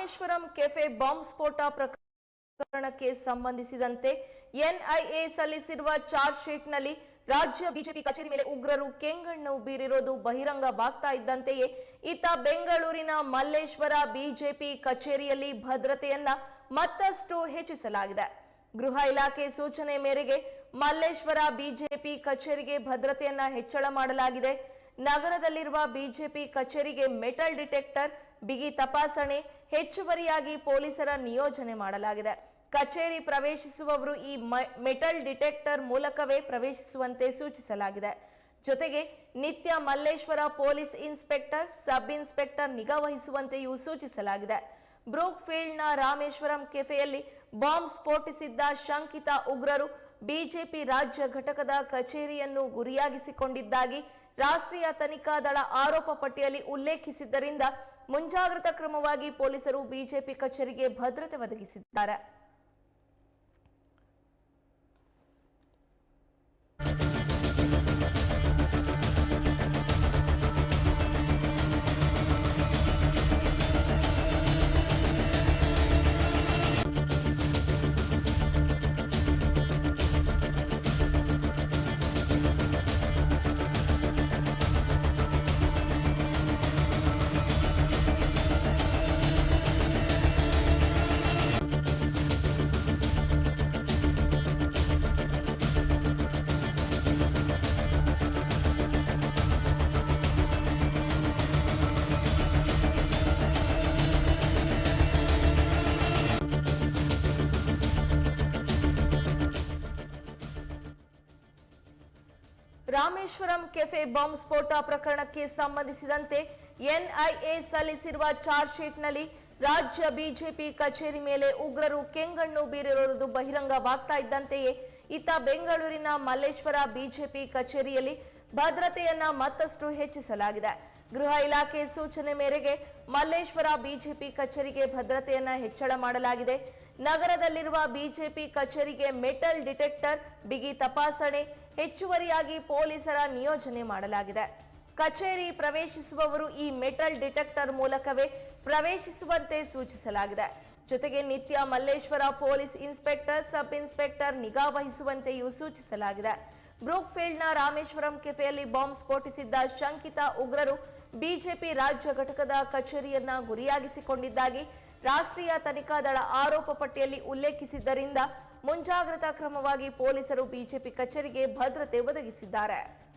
Rameswaram cafe bomb ಸ್ಫೋಟ ಪ್ರಕರಣಕ್ಕೆ ಸಂಬಂಧಿಸಿದಂತೆ ಎನ್ಐಎ ಸಲ್ಲಿಸಿರುವ ಚಾರ್ಜ್ ಶೀಟ್ನಲ್ಲಿ ರಾಜ್ಯ ಬಿಜೆಪಿ ಕಚೇರಿ ಮೇಲೆ ಉಗ್ರರು ಕೆಂಗಣ್ಣು ಬೀರಿರೋದು ಬಹಿರಂಗವಾಗ್ತಾ ಇದ್ದಂತೆಯೇ ಇತ್ತ ಬೆಂಗಳೂರಿನ ಮಲ್ಲೇಶ್ವರ ಬಿಜೆಪಿ ಕಚೇರಿಯಲ್ಲಿ ಭದ್ರತೆಯನ್ನ ಮತ್ತಷ್ಟು ಹೆಚ್ಚಿಸಲಾಗಿದೆ. ಗೃಹ ಇಲಾಖೆ ಸೂಚನೆ ಮೇರೆಗೆ ಮಲ್ಲೇಶ್ವರ ಬಿಜೆಪಿ ಕಚೇರಿಗೆ ಭದ್ರತೆಯನ್ನ ಹೆಚ್ಚಳ ಮಾಡಲಾಗಿದೆ. ನಗರದಲ್ಲಿರುವ ಬಿಜೆಪಿ ಕಚೇರಿಗೆ ಮೆಟಲ್ ಡಿಟೆಕ್ಟರ್, ಬಿಗಿ ತಪಾಸಣೆ, ಹೆಚ್ಚುವರಿಯಾಗಿ ಪೊಲೀಸರ ನಿಯೋಜನೆ ಮಾಡಲಾಗಿದೆ. ಕಚೇರಿ ಪ್ರವೇಶಿಸುವವರು ಈ ಮೆಟಲ್ ಡಿಟೆಕ್ಟರ್ ಮೂಲಕವೇ ಪ್ರವೇಶಿಸುವಂತೆ ಸೂಚಿಸಲಾಗಿದೆ. ಜೊತೆಗೆ ನಿತ್ಯ Malleshwara police inspector, sub inspector ನಿಗಾ ವಹಿಸುವಂತೆಯೂ ಸೂಚಿಸಲಾಗಿದೆ. ಬ್ರೂಕ್ ಫೀಲ್ಡ್ನ ರಾಮೇಶ್ವರಂ ಕೆಫೆಯಲ್ಲಿ ಬಾಂಬ್ ಸ್ಫೋಟಿಸಿದ್ದ ಶಂಕಿತ ಉಗ್ರರು ಬಿಜೆಪಿ ರಾಜ್ಯ ಘಟಕದ ಕಚೇರಿಯನ್ನು ಗುರಿಯಾಗಿಸಿಕೊಂಡಿದ್ದಾಗಿ ರಾಷ್ಟ್ರೀಯ ತನಿಖಾ ದಳ ಆರೋಪ ಪಟ್ಟಿಯಲ್ಲಿ ಉಲ್ಲೇಖಿಸಿದ್ದರಿಂದ ಮುಂಜಾಗ್ರತಾ ಕ್ರಮವಾಗಿ ಪೊಲೀಸರು ಬಿಜೆಪಿ ಕಚೇರಿಗೆ ಭದ್ರತೆ ಒದಗಿಸಿದ್ದಾರೆ. ರಾಮೇಶ್ವರಂ ಕೆಫೆ ಬಾಂಬ್ ಸ್ಫೋಟ ಪ್ರಕರಣಕ್ಕೆ ಸಂಬಂಧಿಸಿದಂತೆ ಎನ್ಐಎ ಸಲ್ಲಿಸಿರುವ ಚಾರ್ಜ್ ಶೀಟ್ನಲ್ಲಿ ರಾಜ್ಯ ಬಿಜೆಪಿ ಕಚೇರಿ ಮೇಲೆ ಉಗ್ರರು ಕೆಂಗಣ್ಣು ಬೀರಿರುವುದು ಬಹಿರಂಗವಾಗ್ತಾ ಇದ್ದಂತೆಯೇ ಇತ್ತ ಬೆಂಗಳೂರಿನ ಮಲ್ಲೇಶ್ವರ ಬಿಜೆಪಿ ಕಚೇರಿಯಲ್ಲಿ ಭದ್ರತೆಯನ್ನ ಮತ್ತಷ್ಟು ಹೆಚ್ಚಿಸಲಾಗಿದೆ. ಗೃಹ ಇಲಾಖೆ ಸೂಚನೆ ಮೇರೆಗೆ ಮಲ್ಲೇಶ್ವರ ಬಿಜೆಪಿ ಕಚೇರಿಗೆ ಭದ್ರತೆಯನ್ನು ಹೆಚ್ಚಳ ಮಾಡಲಾಗಿದೆ. ನಗರದಲ್ಲಿರುವ ಬಿಜೆಪಿ ಕಚೇರಿಗೆ ಮೆಟಲ್ ಡಿಟೆಕ್ಟರ್, ಬಿಗಿ ತಪಾಸಣೆ, ಹೆಚ್ಚುವರಿಯಾಗಿ ಪೊಲೀಸರ ನಿಯೋಜನೆ ಮಾಡಲಾಗಿದೆ. ಕಚೇರಿ ಪ್ರವೇಶಿಸುವವರು ಈ ಮೆಟಲ್ ಡಿಟೆಕ್ಟರ್ ಮೂಲಕವೇ ಪ್ರವೇಶಿಸುವಂತೆ ಸೂಚಿಸಲಾಗಿದೆ. ಜೊತೆಗೆ ನಿತ್ಯ Malleshwara police inspector, sub inspector ನಿಗಾ ವಹಿಸುವಂತೆಯೂ ಸೂಚಿಸಲಾಗಿದೆ. ಬ್ರೂಕ್ ಫೀಲ್ಡ್ನ ರಾಮೇಶ್ವರಂ ಕೆಫೆಯಲ್ಲಿ ಬಾಂಬ್ ಸ್ಫೋಟಿಸಿದ್ದ ಶಂಕಿತ ಉಗ್ರರು ಬಿಜೆಪಿ ರಾಜ್ಯ ಘಟಕದ ಕಚೇರಿಯನ್ನ ಗುರಿಯಾಗಿಸಿಕೊಂಡಿದ್ದಾಗಿ ರಾಷ್ಟ್ರೀಯ ತನಿಖಾ ದಳ ಆರೋಪ ಪಟ್ಟಿಯಲ್ಲಿ ಉಲ್ಲೇಖಿಸಿದ್ದರಿಂದ ಮುಂಜಾಗ್ರತಾ ಕ್ರಮವಾಗಿ ಪೊಲೀಸರು ಬಿಜೆಪಿ ಕಚೇರಿಗೆ ಭದ್ರತೆ ಒದಗಿಸಿದ್ದಾರೆ.